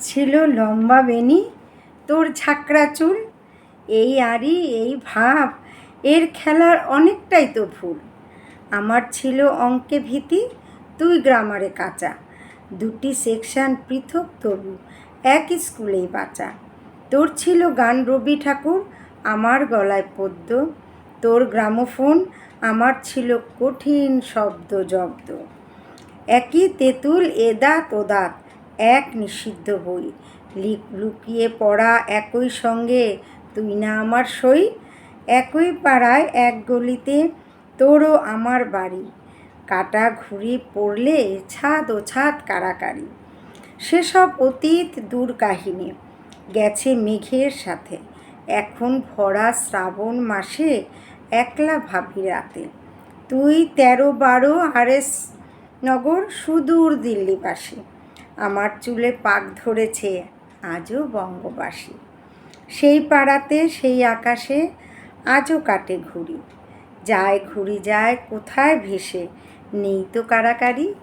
ছিল লম্বা বেনি তোর ঝাঁকড়া চুল, এই আড়ি, এই ভাব এর খেলার অনেকটাই তো ভুল আমার ছিল অঙ্কে ভীতি, তুই গ্রামারে কাঁচা। দুটি সেকশন পৃথক তবু, এক স্কুলেই বাঁচা। তোর ছিল গান রবি ঠাকুর, আমার গলায় পদ্য। তোর গ্রামোফোন, আমার ছিল কঠিন শব্দ জব্দ। একই তেঁতুল এদাত ওদাত এক নিষিদ্ধ বই। লিক- লুকিয়ে পড়া একই সঙ্গে, তুই না আমার সই? একই পাড়ায় এক গলিতে, তোরও আমার বাড়ি। কাটা ঘুরি পড়লে ছাদ ও ছাদ কারাকারি সেসব অতীত দূর কাহিনী, গেছে মেঘের সাথে। এখন ভরা শ্রাবণ মাসে, একলা ভাবি রাতে। তুই তেরো বারো আরএস নগর সুদূর দিল্লিবাসী। আমার চুলে পাক ধরেছে আজও বঙ্গবাসী। সেই পাড়াতে, সেই আকাশে আজও কাটে ঘুড়ি। যায় ঘুড়ি, যায় কোথায় ভেসে? নেই তো কারাকারি।